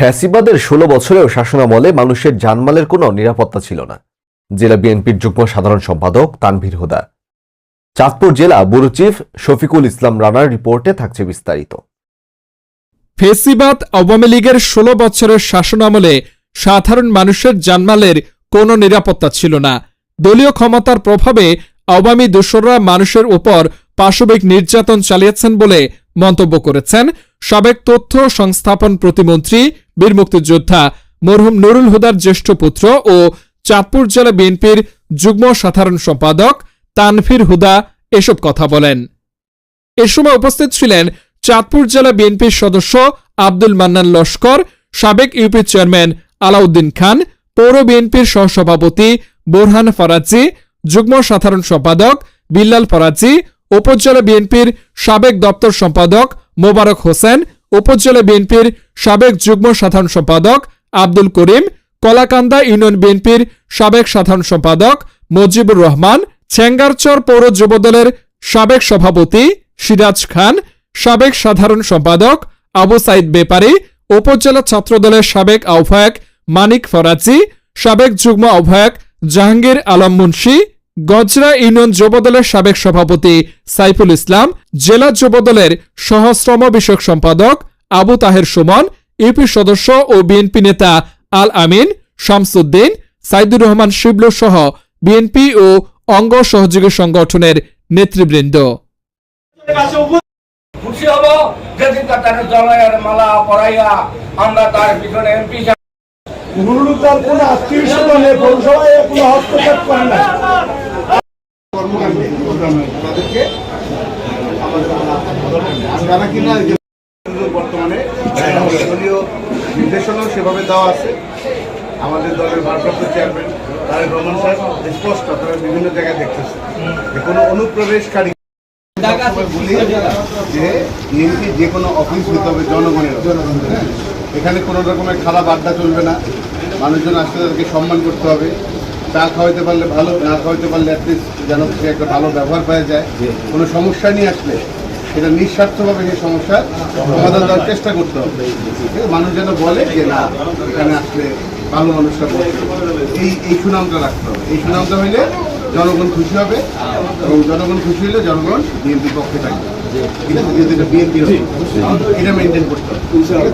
ফ্যাসিবাদের ষোলো বছরেও শাসনামলে মানুষের জানমালের কোনো নিরাপত্তা ছিল না। জেলা বিএনপির যুগ্ম সাধারণ সম্পাদক তানভীর হুদা। চাঁদপুর জেলা ব্যুরো চিফ শফিকুল ইসলাম রানার রিপোর্টে থাকছে বিস্তারিত। ফেসিবাদ আওয়ামী লীগের ষোলো বছরের শাসনামলে সাধারণ মানুষের জানমালের কোনো নিরাপত্তা ছিল না। দলীয় ক্ষমতার প্রভাবে আওয়ামী দোসররা মানুষের উপর পাশবিক নির্যাতন চালিয়েছেন বলে মন্তব্য করেছেন সাবেক তথ্য সংস্থাপন প্রতিমন্ত্রী, বীর মুক্তিযোদ্ধা মরহুম নুরুল হুদার জ্যেষ্ঠ পুত্র ও চাঁদপুর জেলা বিএনপির যুগ্ম সাধারণ সম্পাদক তানভীর হুদা এসব কথা বলেন। এ সময় উপস্থিত ছিলেন চাঁদপুর জেলা বিএনপির সদস্য আব্দুল মান্নান লস্কর, সাবেক ইউপি চেয়ারম্যান আলাউদ্দিন খান, পৌর বিএনপির সহসভাপতি বোরহান ফরাজি, যুগ্ম সাধারণ সম্পাদক বিল্লাল ফরাজি উপজেলা বিএনপির সাবেক দপ্তর সম্পাদক মোবারক হোসেন, উপজেলা বিএনপির সাবেক যুগ্ম সাধারণ সম্পাদক আব্দুল করিম, কলাকান্দা ইউনিয়ন বিএনপির সাবেক সাধারণ সম্পাদক মজিবুর রহমান, ছেঙ্গারচর পৌর যুবদলের সাবেক সভাপতি সিরাজ খান, সাবেক সাধারণ সম্পাদক আবু সাইদ বেপারী, উপজেলা ছাত্রদলের সাবেক আহ্বায়ক মানিক ফরাজি, সাবেক যুগ্ম আহ্বায়ক জাহাঙ্গীর আলম মুন্সি গজরা ইউনিয়ন যুবদলের সাবেক সভাপতি সাইফুল ইসলাম জেলা যুবদলের সহশ্রম বিষয়ক সম্পাদক আবু তাহের সুমন ইউপি সদস্য ও বিএনপি নেতা আল আমিন শামসুদ্দিন সাইদুর রহমান শিবলু সহ বিএনপি ও অঙ্গ সহযোগী সংগঠনের নেতৃবৃন্দ। খুশি হব যেদিন তার মালা পরাইয়া আমরা তার পিছনে এমপি নুরুল তার কোনো আত্মীয় স্বজনে পৌরসভায় কোনো হস্তক্ষেপ করে না নির্দেশনাও সেভাবে দেওয়া আছে। আমাদের দলের ভারপ্রাপ্ত চেয়ারম্যান তারেক রহমান সাহেব স্পষ্ট, তারা বিভিন্ন জায়গায় দেখতেছে। যে কোনো অনুপ্রবেশকারী বলি যে বিএনপি যে কোনো অফিস দিতে হবে জনগণের? এখানে কোনো রকমের খারাপ আড্ডা চলবে না। মানুষজন আসতে তাদেরকে সম্মান করতে হবে। চা খাওয়াইতে পারলে ভালো না খাওয়াইতে পারলে অ্যাটলিস্ট যেন সে একটা ভালো ব্যবহার পাওয়া যায়। কোনো সমস্যা নিয়ে আসলে সেটা নিঃস্বার্থভাবে সেই সমস্যার সমাধান দেওয়ার চেষ্টা করতে হবে? মানুষ যেন বলে যে না এখানে আসলে ভালো মানুষরা বলছে এই এই সুনামটা রাখতে হবে। এই সুনামটা হইলে জনগণ খুশি হবে এবং জনগণ খুশি হলে জনগণ বিএনপির পক্ষে থাকবে। ঠিক আছে? যেহেতু এটা বিএনপি এটা মেনটেন করতে হবে?